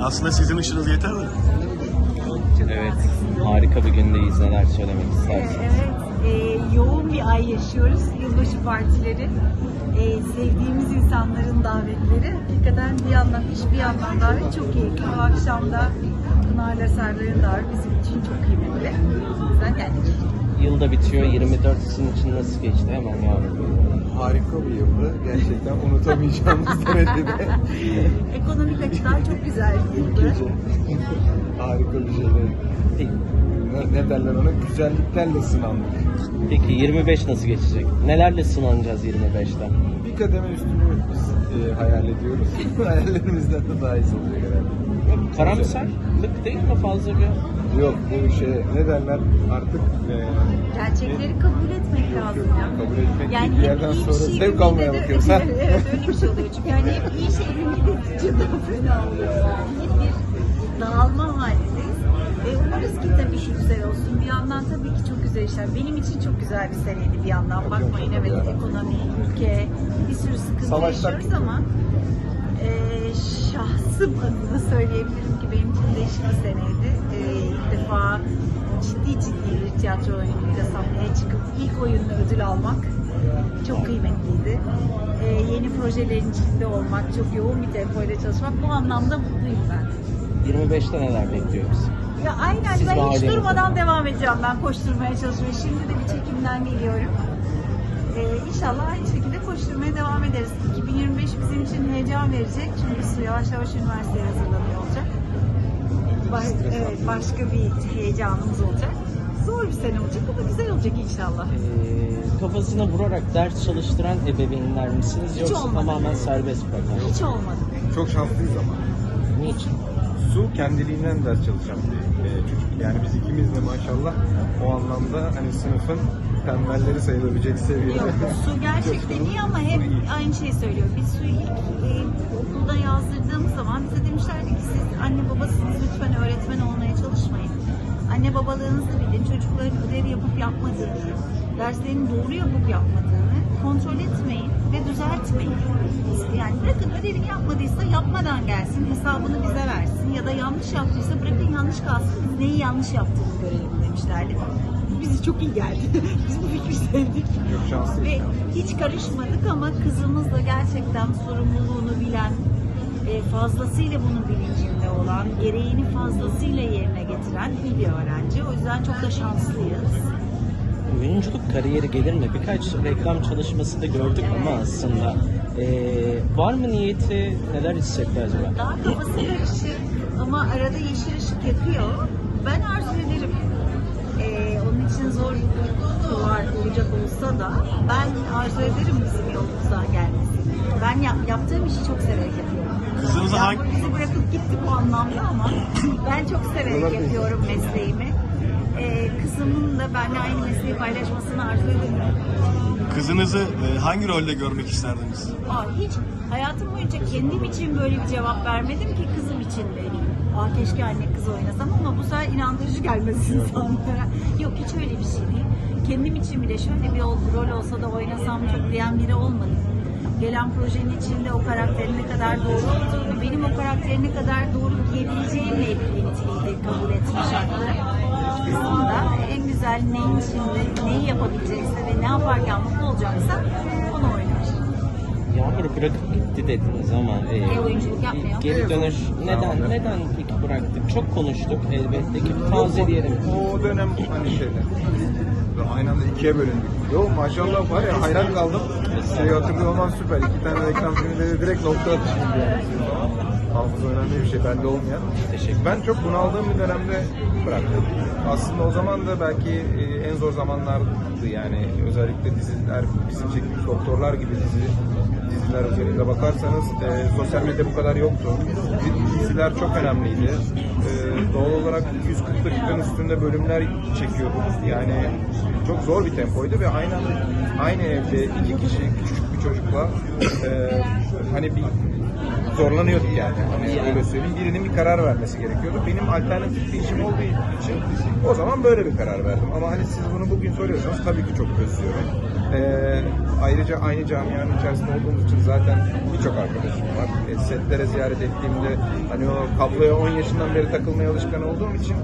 Aslında sizin ışınız yeter mi? Evet, harika bir gündeyiz. Neler söylemek istersin? Evet, e, yoğun bir ay yaşıyoruz. Yılbaşı partileri, e, sevdiğimiz insanların davetleri. Hakikaten bir yandan iş, bir yandan davet çok keyifli. Bu akşam da Pınar'la Serdar'ın daveti bizim için çok kıymetli. O yüzden geldik. Yılda bitiyor. 24 sizin için nasıl geçti? Hemen yavrum. Harika bir yıldı. Gerçekten unutamayacağımız derecede. Ekonomik açıdan çok güzel bir. Gece. Harika bir. Peki, Ne, derler ona? Güzelliklerle sınandık. peki 25 nasıl geçecek? Nelerle sınanacağız 25'ten? Bir kademe üstünü biz e, hayal ediyoruz. Hayallerimizden de daha iyisi olacak herhalde. Karamsarlık değil mi fazla bir? Yok bu şey ne derler artık e, Gerçekleri kabul etmek lazım ya. kabul etmek Yani bir hep yerden iyi bir sonra şey zevk almaya bakıyoruz. ha? Evet öyle bir şey oluyor çünkü yani hep iyi şey ümit edince daha fena oluyor. Hep bir dağılma halindeyiz. Ve umarız ki tabii şu güzel olsun. Bir yandan tabii ki çok güzel işler. Benim için çok güzel bir seneydi bir yandan. Bakmayın evet ekonomi, ülke, bir sürü sıkıntı Savaşlar yaşıyoruz ama şahsım adına söyleyebilirim ki benim için değişik bir seneydi. E, ilk defa ciddi ciddi bir tiyatro oyunuyla sahneye çıkıp ilk oyunla ödül almak çok kıymetliydi. E, yeni projelerin içinde olmak, çok yoğun bir tempoyla çalışmak bu anlamda mutluyum ben. 25'te neler bekliyor bizi? Ya aynen Siz ben hiç durmadan devam edeceğim ben koşturmaya çalışıyorum. Şimdi de bir çekimden geliyorum. Ee, inşallah aynı şekilde koşturmaya devam ederiz. 2025 bizim için heyecan verecek. Çünkü biz yavaş yavaş üniversiteye hazırlanıyor olacak. Ba- evet, başka bir heyecanımız olacak. Zor bir sene olacak ama güzel olacak inşallah. Ee, kafasına vurarak ders çalıştıran ebeveynler misiniz Hiç yoksa olmadı. tamamen serbest bırakan? Hiç olmadı. Çok şanslıyız ama. Niçin? Su kendiliğinden ders çalışan bir e, çocuk. Yani biz ikimiz de maşallah o anlamda hani sınıfın tembelleri sayılabilecek seviyede. Yok, su gerçekten iyi ama hep aynı şeyi söylüyor. Biz suyu ilk e, okulda yazdırdığımız zaman bize demişlerdi ki siz anne babasınız lütfen öğretmen olmaya çalışmayın. Anne babalığınızı bilin, çocukların ödev yapıp yapmadığını, derslerini doğru yapıp yapmadığını kontrol etmeyin ve düzeltmeyin. Yani bırakın ödevini yapmadıysa yapmadan gelsin, hesabını bize versin ya da yanlış yaptıysa bırakın yanlış kalsın, biz neyi yanlış yaptığını görelim demişlerdi. Bu bize çok iyi geldi. Biz bu fikri sevdik. Ve hiç karışmadık ama kızımız da gerçekten sorumluluğunu bilen, e, fazlasıyla bunun bilincinde olan, gereğini fazlasıyla yerine getiren iyi bir öğrenci. O yüzden çok da şanslıyız. Oyunculuk kariyeri gelir mi? Birkaç reklam çalışması da gördük ama aslında ee, var mı niyeti? Neler hissetti acaba? Daha kafası karışık ama arada yeşil ışık yakıyor. Ben arzu ederim. E, onun için zor var olacak olsa da ben arzu ederim bizim yolumuzdan gelmesini. Ben yap- yaptığım işi çok severek. Kızınızı Yani hangi... bizi bırakıp gitti bu anlamda ama ben çok severek yapıyorum mesleğimi. Ee, kızımın da benimle aynı mesleği paylaşmasını arzu ederim. Kızınızı e, hangi rolde görmek isterdiniz? Aa, hiç hayatım boyunca kendim için böyle bir cevap vermedim ki kızım için vereyim. Aa, keşke anne kız oynasam ama bu sefer inandırıcı gelmez insanlara. Yok hiç öyle bir şey değil. Kendim için bile şöyle bir ol- rol olsa da oynasam çok diyen biri olmadı. Gelen projenin içinde o karakterin ne kadar doğru olduğunu, benim o karakterin ne kadar doğru giyebileceğimle ilintiliyle kabul etme şartları. Kısmında en güzel neyin içinde, neyi yapabilecekse ve ne yaparken mutlu olacaksa. Yağmur bırakıp gitti dediniz ama ee, E, oyunculuk yapmıyor. geri dönüş neden neden peki bıraktık? Çok konuştuk elbette ki tazeleyelim. O dönem hani şeyde aynı anda ikiye bölündük. Yo maşallah var ya hayran kaldım. Şeyi hatırlıyor olman süper. İki tane reklam filminde de direkt nokta atışı gibi yani. Hafıza önemli bir şey bende olmayan. Teşekkür Ben çok bunaldığım bir dönemde bıraktım. Aslında o zaman da belki e, en zor zamanlardı yani özellikle diziler, bizim çektiğimiz doktorlar gibi dizi diziler özelinde bakarsanız e, sosyal medya bu kadar yoktu. Di- Diziler çok önemliydi. E, doğal olarak 140 dakikanın üstünde bölümler çekiyorduk. Yani çok zor bir tempoydu ve aynı aynı evde iki kişi küçük bir çocukla e, hani bir zorlanıyorduk yani. Hani öyle söyleyeyim. Birinin bir karar vermesi gerekiyordu. Benim alternatif bir işim olduğu için o zaman böyle bir karar verdim. Ama hani siz bunu bugün soruyorsanız tabii ki çok özlüyorum. Ee, ayrıca aynı camianın içerisinde olduğumuz için zaten birçok arkadaşım var. E, setlere ziyaret ettiğimde hani o kabloya 10 yaşından beri takılmaya alışkan olduğum için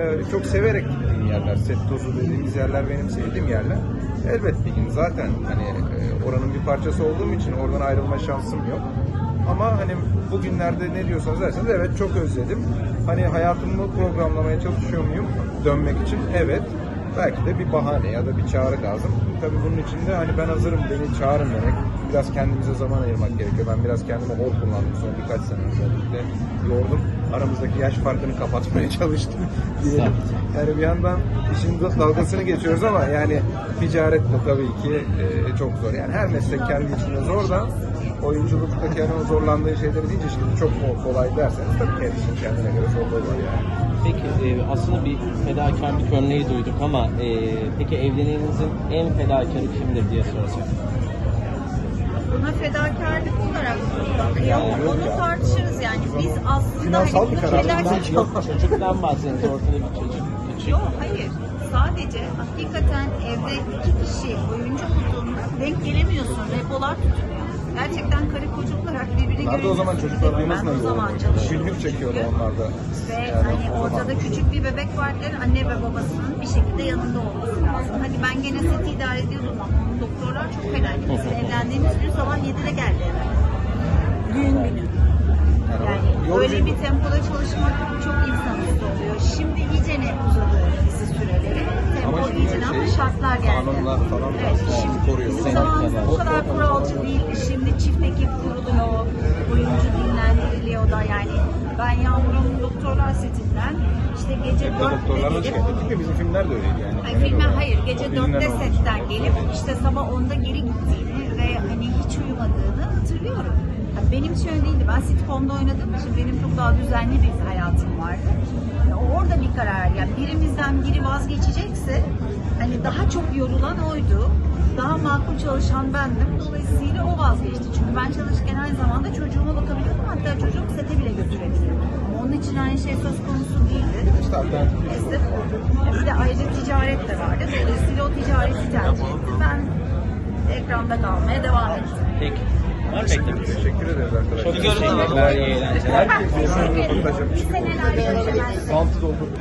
e, çok severek gittiğim yerler. Set tozu dediğimiz yerler benim sevdiğim yerler. Elbet bir gün zaten hani e, oranın bir parçası olduğum için oradan ayrılma şansım yok. Ama hani bugünlerde ne diyorsanız derseniz evet çok özledim. Hani hayatımı programlamaya çalışıyor muyum dönmek için? Evet. Belki de bir bahane ya da bir çağrı lazım. Tabii bunun için de hani ben hazırım beni çağırın demek. Biraz kendimize zaman ayırmak gerekiyor. Ben biraz kendime hor kullandım son birkaç sene özellikle. Yordum. Aramızdaki yaş farkını kapatmaya çalıştım diyelim. Yani bir yandan işin da- dalgasını geçiyoruz ama yani ticaret de tabii ki e, çok zor. Yani her meslek kendi içinde zor da oyunculuktaki yani o zorlandığı şeyleri deyince şimdi çok mu kolay derseniz tabii kendisinin kendine göre zorluğu var yani. Peki e, aslında bir fedakarlık örneği duyduk ama e, peki evliliğinizin en fedakarı kimdir diye sorsak. Buna fedakarlık olarak bakıyorum. Onu tartışırız yani. Biz aslında Finansal bir bunu karar. fedakarlık- Yok çocuktan bahsediyoruz ortada bir çocuk. Küçük. Yok hayır. Sadece hakikaten evde iki kişi oyuncu olduğunda denk gelemiyorsun. Repolar tutmuyor. Gerçekten karı koca olarak birbirine Nerede o zaman çocuklar duymasın o zaman. Günlük çekiyordu onlar da. Ve Yani hani ortada küçük bir bebek varken anne ve babasının bir şekilde yanında olması lazım. Hani ben gene seti idare ediyordum ama doktorlar çok fenaydı. Biz evlendiğimiz gün sabah 7'de geldi eve. Düğün günü. Yani yorucu- öyle bir tempoda çalışmak çok insanüstü oluyor. Şimdi iyice ne uzadı Ama şimdi şey, ama şartlar geldi. kanunlar falan evet, biraz şimdi koruyor. Bizim zamanımızda kadar. bu kadar kuralcı değildi. Şimdi çift ekip kuruluyor. Oyuncu dinlendiriliyor da yani. Ben Yağmur'un doktorlar setinden işte gece Hep de 4'te doktorlarla gelip çıkarttık ki bizim filmler de öyleydi yani. Ay, hayır gece O bilinen 4'te olmuş. setten gelip işte sabah 10'da geri gittiğini ve hani hiç uyumadığını hatırlıyorum. Yani benim için öyle değildi. Ben sitcom'da oynadığım için benim çok daha düzenli bir hayatım vardı. Orada bir karar. Yani birimizden biri vazgeçecekse hani daha çok yorulan oydu. Daha makul çalışan bendim. Dolayısıyla o vazgeçti. Çünkü ben çalışırken aynı zamanda çocuğuma bakabiliyordum. Hatta çocuğumu sete bile götürebildim. Ama onun için aynı şey söz konusu değildi. İşte. Bir de ayrıca ticaret de vardı. Dolayısıyla o ticareti tercih etti. Ben ekranda kalmaya devam ettim. Peki. Perfect. Teşekkür ederiz arkadaşlar. Çok teşekkürler. İyi eğlenceler. Herkes yaşadım. Bantı doldurduk.